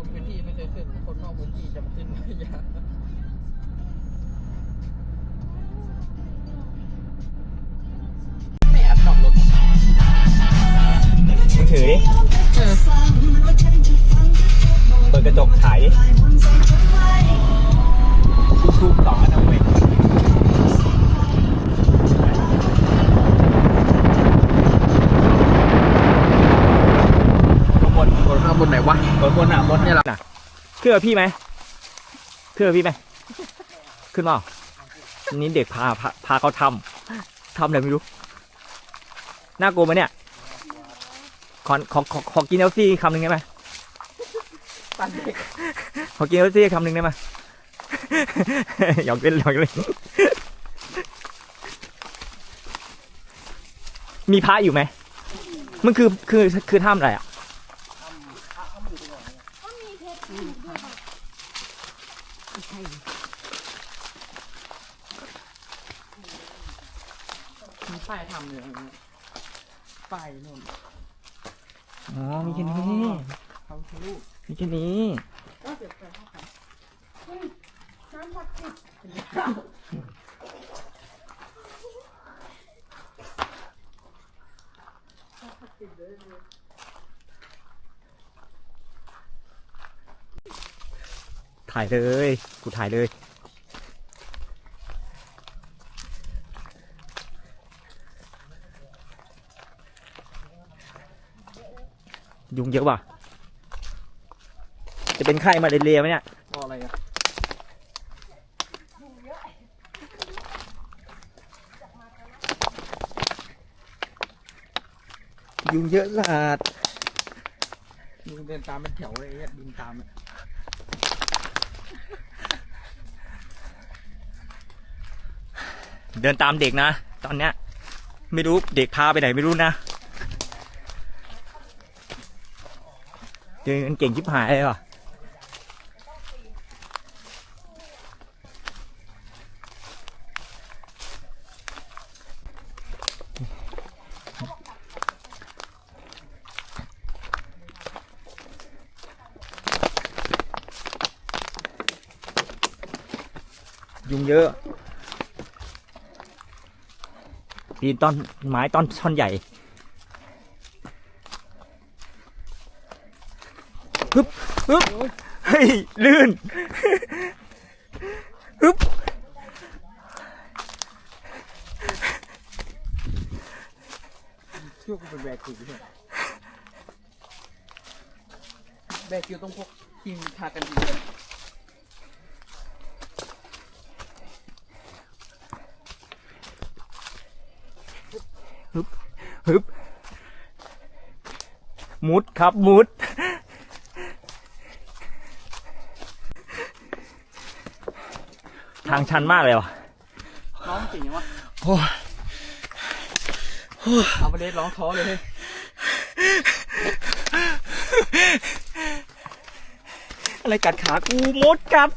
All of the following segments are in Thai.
คนพื้นที่ไม่เคยขึ้น คนนอกพื้นที่จะมาขึ้นไม่ยากไม่แอบนอกรถมึงถือดิเปิดกระจกถ่ายดิซูมสองอันนะเว้ย ขึ้นกับพี่ไหมขึ้นกับพี่ไหมขึ้นมานนี้เด็กพาพาพาเขาทำทำอะไรไม่รู้น่ากลัวไหมเนี่ยขอขอขอขอกินเอลซี่คำหนึ่งได้ไหมขอกินเอลซี่คำหนึ่งได้ไหมหยอกเล่นหยอกเล่นมีพระอยู่ไหมมันคือคือคือถ้ำอะไรอะ มีป้ายทำ เลยป้ายนู่นอ๋อมีแค่นี้ เขาทะลุมีแค่นี้ถ่ายเลย กูถ่ายเลย ยุงเยอะว่ะ จะเป็นไข้มาเรียๆไหมเนี่ยรออะไรอะยุงเยอะสาดมึงเดินตามเป็นแถวเลยไอ้เนี่ยบินตามอะเดินตามเด็กนะ ตอนเนี้ย ไม่รู้เด็กพาไปไหนไม่รู้นะ เดินกันเก่งชิบหายเลยว่ะ ยุงเยอะ ปีนต้นไม้ต้นท่อนใหญ่ฮึบฮึบเฮ้ย ลื่นฮึบเชื่อกูเป็นแบกคิวเนี่ยแบกคิวต้องพกทีมทากันดีเลยฮึบมุดครับมุด ทางชันมากเลยว่ะร้องเก่งยังวะโอ้ยเอาไปเลยร้องท้อเลยเฮ้ยอะไรกัดขากูมดกัด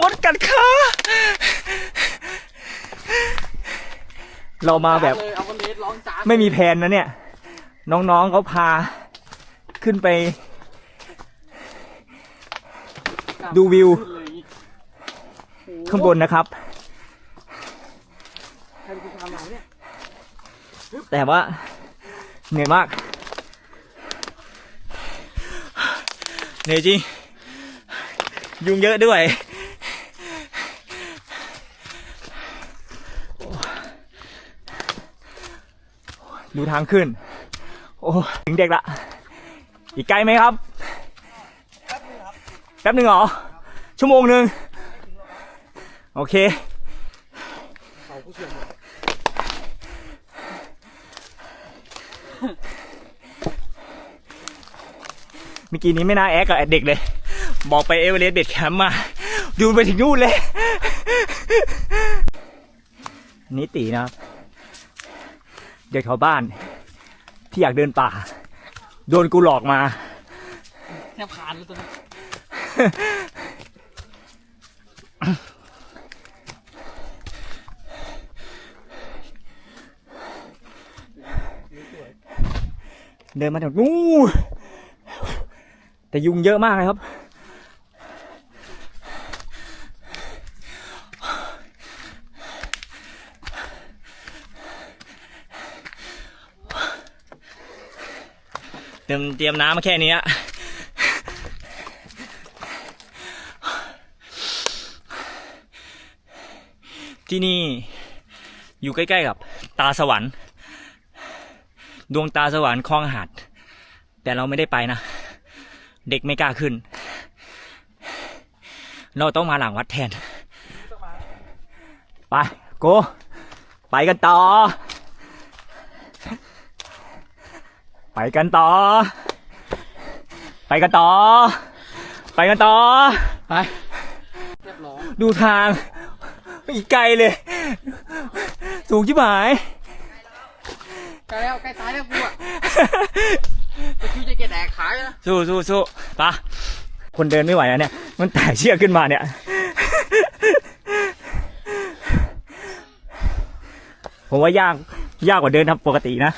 มดกัดขาเรามาแบบเลยเอาไปเลยร้องจ้าไม่มีแผนนะเนี่ย น้องๆเขาพาขึ้นไป ดูวิว ข้างบนนะครับ แต่ว่าเหนื่อยมาก เหนื่อยจริง ยุงเยอะด้วย ดูทางขึ้น โอ้ถึงเด็กละ อีกไกลไหมครับ แป๊บหนึ่งเหรอ ชั่วโมงหนึ่ง โอเคเมื่อกี้นี้ไม่น่าแอคกับเด็กเลย บอกไปเอเวอเรสต์เบ็ดแคมป์มาดูไปถึงนู่นเลย นี่ตีนะครับ เด็กแถวบ้าน ที่อยากเดินป่า โดนกูหลอกมาแทบขาดเลยตัวนี้ เดินมาถึงนู้แต่ยุงเยอะมากเลยครับ เตรียมเตรียมน้ำมาแค่นี้ที่นี่อยู่ใกล้ ๆ กับตาสวรรค์ ดวงตาสวรรค์คลองหาดแต่เราไม่ได้ไปนะ เด็กไม่กล้าขึ้น เราต้องมาหลังวัดแทน ไปโกไปกันต่อ ไปกันต่อ ไปกันต่อ ไปกันต่อ ไปเรียบร้อยดูทางอีกไกลเลย สูงชิบหาย ใกล้แล้วใกล้ตายแล้วกูอะตะคิวจะเกตแดกขายนะสู้สู้สู้ปะคนเดินไม่ไหวแล้วเนี่ย มันแตกเชือกขึ้นมาเนี่ย ผมว่ายากยากกว่าเดินทำปกตินะ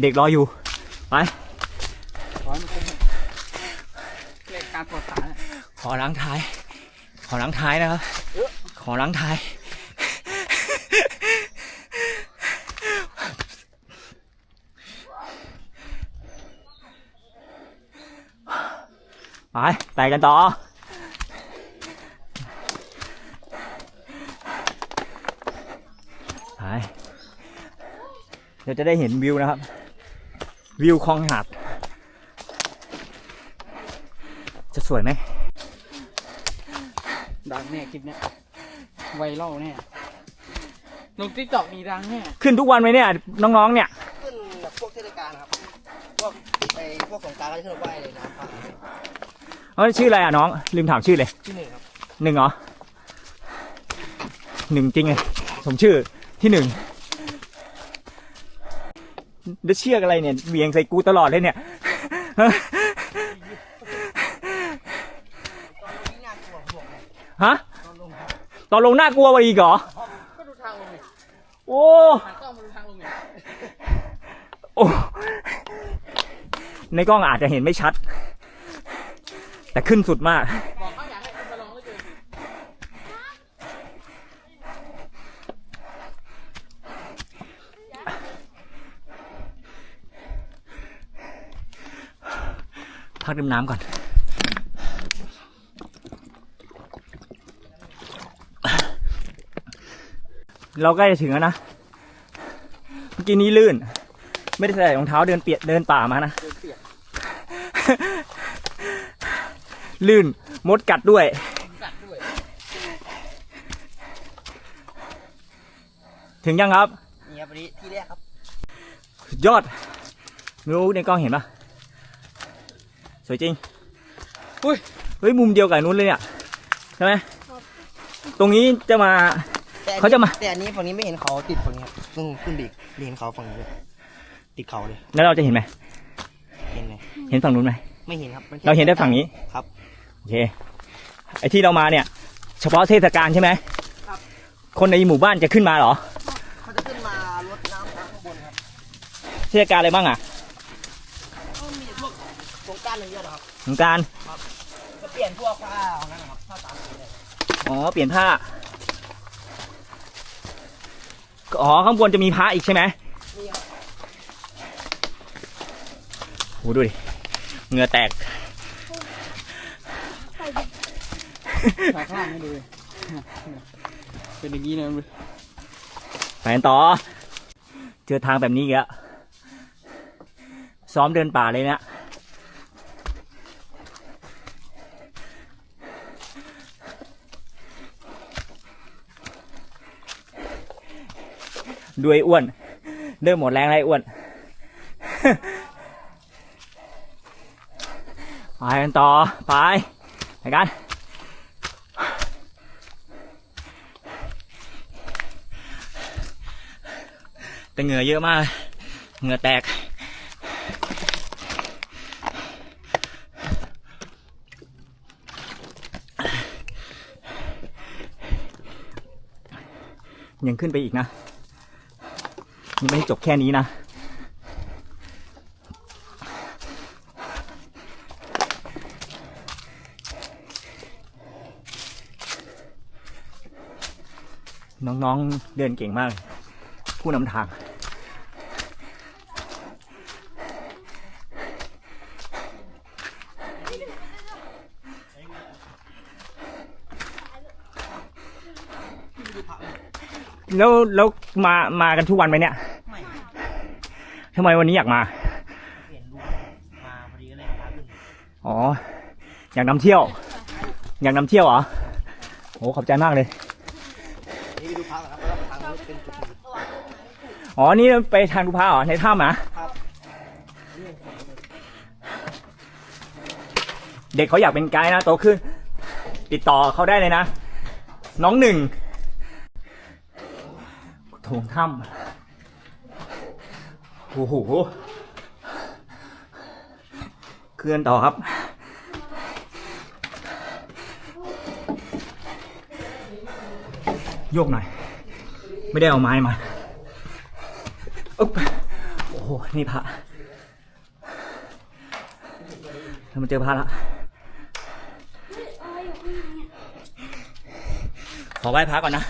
เด็กรออยู่ ไปขอให้มันคุ้มเลขการตรวจสารขอล้างท้าย ขอล้างท้ายนะครับ ขอล้างท้าย ไปไปกันต่อ ไป เดี๋ยวจะได้เห็นวิวนะครับ วิวคลองหาด จะสวยไหม ดังแน่คลิปเนี้ยไวรัลแน่ลงติ๊กต็อกมีดังแน่ขึ้นทุกวันไหมเนี่ย น้องๆเนี่ย ขึ้นแบบพวกเทศกาลครับ พวกไอ้พวกสงกรารก็จะขึ้นมาไหว้เลยนะครับ เอ้ยชื่ออะไรอะน้อง ลืมถามชื่อเลยที่หนึ่งครับหนึ่งเหรอหนึ่งจริงเลยผมชื่อที่หนึ่งเดี๋ยวเชือกอะไรเนี่ยเวียงใส่กูตลอดเลยเนี่ยน่ากลัวบวกเลยฮะตอนลงน่ากลัวกว่าอีกเหรอก็ดูทางลงเนี่ยโอ้หันกล้องมาดูทางลงเนี่ยโอ้ในกล้องอาจจะเห็นไม่ชัด แต่ขึ้นสุดมาก บอกเขาอยากให้คุณมาลองแล้วเจอพักดื่มน้ำก่อน เราใกล้จะถึงแล้วนะ เมื่อกี้นี้ลื่น ไม่ได้ใส่รองเท้าเดินเปียกเดินป่ามานะ เดินเปียก ลื่นมดกัดด้วยกัดด้วย ถึงยังครับนี่ครับวันนี้ที่แรกครับสุดยอดไม่รู้ในกล้องเห็นปะสวยจริงอุ้ยเฮ้ยมุมเดียวกับนู้นเลยเนี่ยใช่ไหมตรงนี้จะมา แต่อันนี้เขาจะมา แต่อันนี้ฝั่งนี้ไม่เห็นเขาติดฝั่งนี้ครับต้องขึ้นบีกเห็นเขาฝั่งนี้เลยติดเขาเลยแล้วเราจะเห็นไหมเห็นไหมเห็นฝั่งนู้นไหมไม่เห็นครับมัแค่เราเห็นได้ฝั่งนี้ ครับ โอเคไอที่เรามาเนี่ย เฉพาะเทศกาลใช่ไหมครับ คนในหมู่บ้านจะขึ้นมาเหรอเขาจะขึ้นมารดน้ำข้างบนครับเทศกาลอะไรบ้างอะก็มีพวกสงกรารอย่างเดียวเหรอครับสงกรารก็เปลี่ยนพวกผ้าของนั่นนะครับผ้าตามสีเลยอ๋อเปลี่ยนผ้าอ๋อข้างบนจะมีพระอีกใช่ไหมนี่ครับ โหดูดิเหงื่อแตก ถ่าข้างให้ดูเลยเป็นอย่างนี้นะมึงไปกันต่อ เจอทางแบบนี้อีกแล้วซ้อมเดินป่าเลยเนะด้วยอ้วน เริ่มหมดแรงแล้วไอ้อ้วนไปกันต่อ ไปไปกัน แต่เหงื่อเยอะมาก เหงื่อแตก ยังขึ้นไปอีกนะยังไม่จบแค่นี้นะน้องๆ เดินเก่งมาก ผู้นำทาง แล้วแล้วมามากันทุกวันไหมเนี่ยไม่ทำไมวันนี้อยากมา เปลี่ยนรูปมาพอดีก็เลยพาขึ้นอ๋อ อยากนำเที่ยว อยากนำเที่ยวเหรอโหขอบใจมากเลย นี่ไปดูพักนะครับแล้วทางนู้นเป็นจุดหนึ่งอ๋อ นี่ไปทางดูพระเหรอในถ้ำนะครับเด็กเขาอยากเป็นไกด์นะโตขึ้น ติดต่อเขาได้เลยนะ น้องหนึ่งโถงถ้ำโอ้โหเคลื่อนต่อครับ โยกหน่อย ไม่ได้เอาไม้มาอุ๊บโอ้โห นี่พระเรามาเจอพระละขอไหว้พระก่อนนะ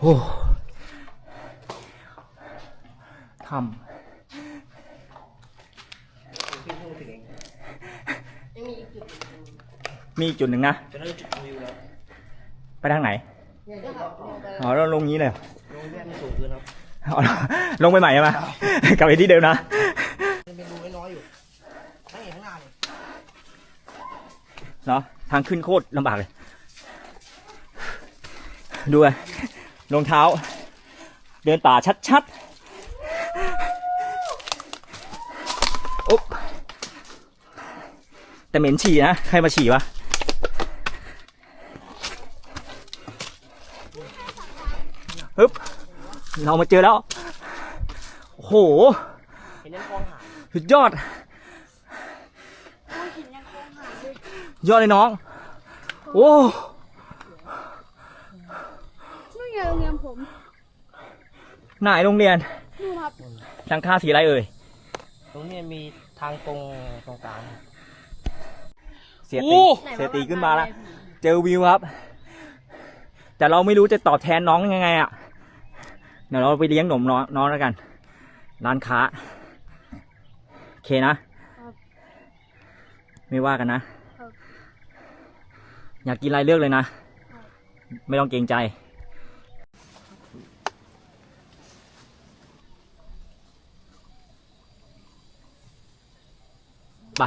โอ้ทพี่พูดถึงเองำมีอีกจุดหนึ่งนะ จะได้จุดวิวแล้วไปทางไหนอ๋อเราลงนี้เลยลงแค่ไม่สูงเกินครับอ๋อลงไปใหม่ใช่ไหมกลับไปที่เดิมนะ มันเป็นรูน้อยๆอยู่ไม่เห็นข้างหน้าเลยเนาะทางขึ้นโคตรลำบากเลย ดูอะ รองเท้า เดินป่าชัดๆอุ๊บแต่เหม็นฉี่นะ ใครมาฉี่วะฮึบเรามาเจอแล้ว โหสุดยอด ยอดเลยน้อง โอ้ นี่ไงโรงเรียนผม ไหนโรงเรียนดูครับหลังคาสีอะไรเอ่ยตรงนี้มีทางตรงตรงกลางเสียตีเสียตีขึ้นมาแล้วเจอวิวครับ แต่เราไม่รู้จะตอบแทนน้องยังไงอะเดี๋ยวเราไปเลี้ยงหนมน้องน้องแล้วกัน ร้านค้าโอเคนะ ไม่ว่ากันนะ อยากกินอะไรเลือกเลยนะ ไม่ต้องเกรงใจ ไป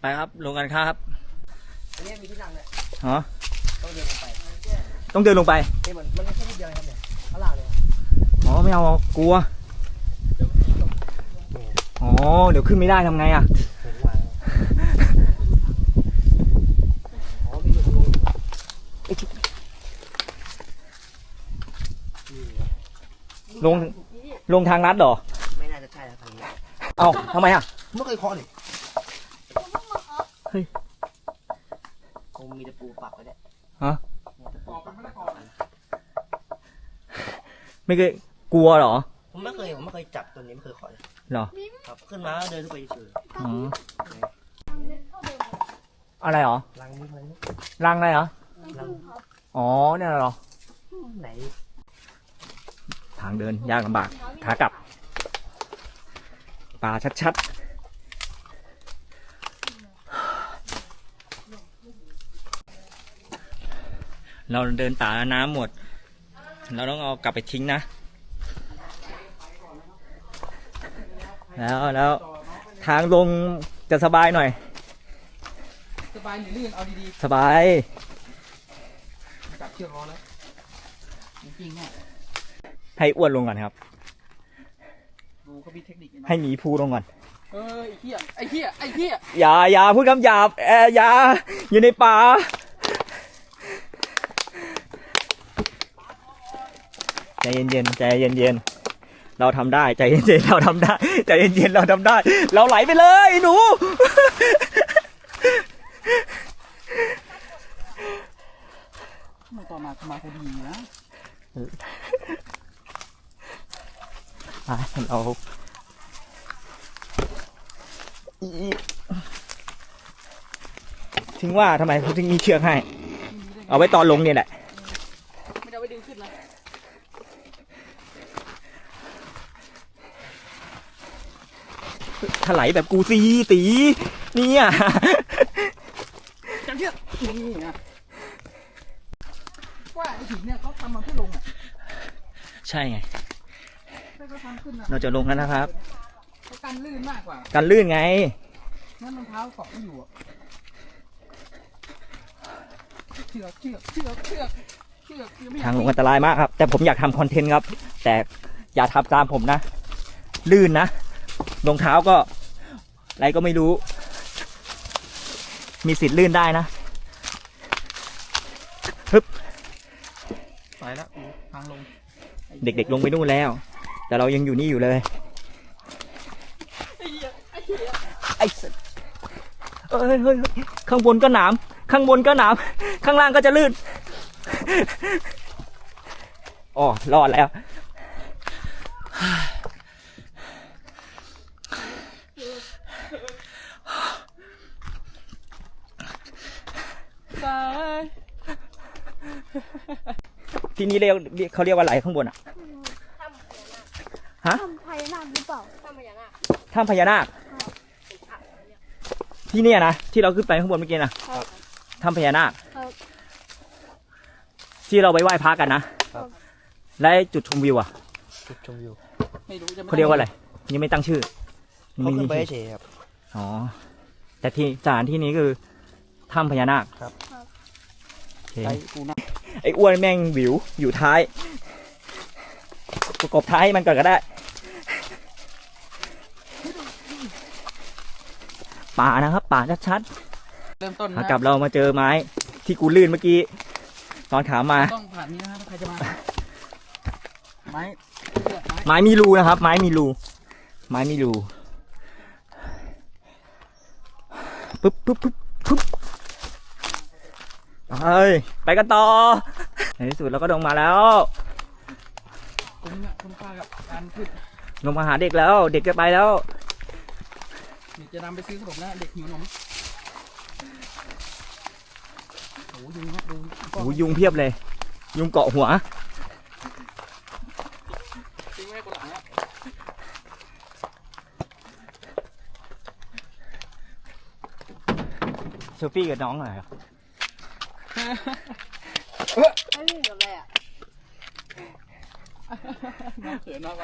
ไปครับลงกันครับอันนี้มีที่นั่งเนี่ยฮะต้องเดินลงไป ต้องเดินลงไปนี่มันมันไม่ใช่นิดเดียวนะครับเนี่ยข้างล่างเลย อ๋อไม่เอากลัวอ๋อ เดี๋ยวขึ้นไม่ได้ทำไงอะเห็นวางอ๋อมีจุดลงอยู่ลง ลงทางลัดเหรอ ไม่น่าจะใช่แล้วทางนี้เอาทำไมอะผมไม่เคยเคาะเลยเฮ้ย คงมีตะปูปักไว้เนี่ยฮะ มีตะปูปักไว้ไม่เคยกลัวเหรอ ผมไม่เคย ผมไม่เคยจับตัวนี้ไม่เคยเคาะเลย เหรอครับขึ้นมาก็เดินขึ้นไปเฉยอ๋ออะไรเหรอๆลังนี้อะไรนี่รังอะไรเหรอลังอ๋อเนี่ยเหรอ ไหน ทางเดินยากลำบากขากลับป่าชัดๆ เราเดินป่าแล้วน้ำหมด เราต้องเอากลับไปทิ้งนะ แล้วแล้วทางลงจะสบายหน่อย สบายหรือลื่นเอาดีสบาย ๆจับเชือกรอแล้วจริงๆเนี่ยให้อ้วนลงก่อนครับ ดูเขามีเทคนิคนะให้หมีภูลงก่อน เออไอ้เหี้ยไอ้เหี้ยไอ้เหี้ยอย่าอย่าพูดคำหยาบแอร์อย่าอยู่ในป่าใจเย็นๆใจเย็นๆ เราทำได้ใจเย็นๆเราทำได้ใจเย็นๆเราทำได้ เราไหลไปเลยหนูมันตอนมามาพอดีนะอะเราอีถึงว่าทำไมเขาถึงมีเชือกให้ เอาไว้ตอนลงเนี่ยแหละ ไม่ได้เอาไปดึงขึ้นนะ ถลายแบบกูซีตีเนี่ยจังเชือกนี่นะว่าไอ้ถึงเนี่ยเขาทำมาเพื่อลงอะใช่ไงถ้าเขาทำขึ้นอะเราจะลงแล้วนะครับเขากันลื่นมากกว่ากันลื่นไงนั่นรองเท้าเกาะไม่อยู่อะเชือกเชือกเชือกเชือกเชือกเชือกไม่อยาทากงลงอันตรายมากครับ แต่ผมอยากทำคอนเทนต์ครับ แต่อย่าทำตามผมนะ ลื่นนะ รองเท้าก็อะไรก็ไม่รู้ มีสิทธิ์ลื่นได้นะไปแล้วกูทางลง เด็กๆลงไปนู่นแล้ว แต่เรายังอยู่นี่อยู่เลย ไอ้เหี้ยไอ้เหี้ยไอ้สัสเอ้ยเฮ้ยเฮ้ยข้างบนก็หนาม ข้างบนก็หนาม ข้างล่างก็จะลื่นอ๋อรอดแล้ว ที่นี่เรียกเรียกเขาเรียกว่าอะไรข้างบนอะฮะทำพญานาคหรือเปล่าทำพญานาคถ้ำพญานาคที่เนี่ยนะที่เราขึ้นไปข้างบนเมื่อกี้นะถ้ำพญานาคครับที่เราไปไหว้พระกันนะและจุดชมวิวอะจุดชมวิวไม่รู้จะไม่เขาเรียกว่าอะไรยังไม่ตั้งชื่อเขาขึ้นไปชื่อเฉยๆครับอ๋อแต่ที่สถานที่นี้คือถ้ำพญานาคครับโอเค ไอ้กูนะไอ้อ้วนแม่งวิวอยู่ท้าย ประกบท้ายให้มันก่อนก็ได้ ป่านะครับป่าชัดเริ่มต้นๆนะขากลับเรามาเจอไม้ที่กูลื่นเมื่อกี้ ตอนขามา ต้องผ่านนี้นะครับถ้าใครจะมา ไม้เชือกไม้ไม้มีรูนะครับ ไม้มีรูไม้มีรูปึ๊บปึ๊บปึ๊บ ปึ๊บไปไปกันต่อ ในที่สุดเราก็ลงมาแล้ว คุ้มเนี่ยคุ้มค่ากับการขึ้นลงมาหาเด็กแล้ว เด็กจะไปแล้ว เดี๋ยวจะนำไปซื้อขนมนะเด็กหิวนมโอ้ยยุงครับดูโอ้ยยุงเพียบเลย ยุงเกาะหัว ทิ้งไว้ให้คนหลังอะเซลฟี่กับน้องหน่อยครับ ไม่มีกับอะไรอะน้องเขินมากไป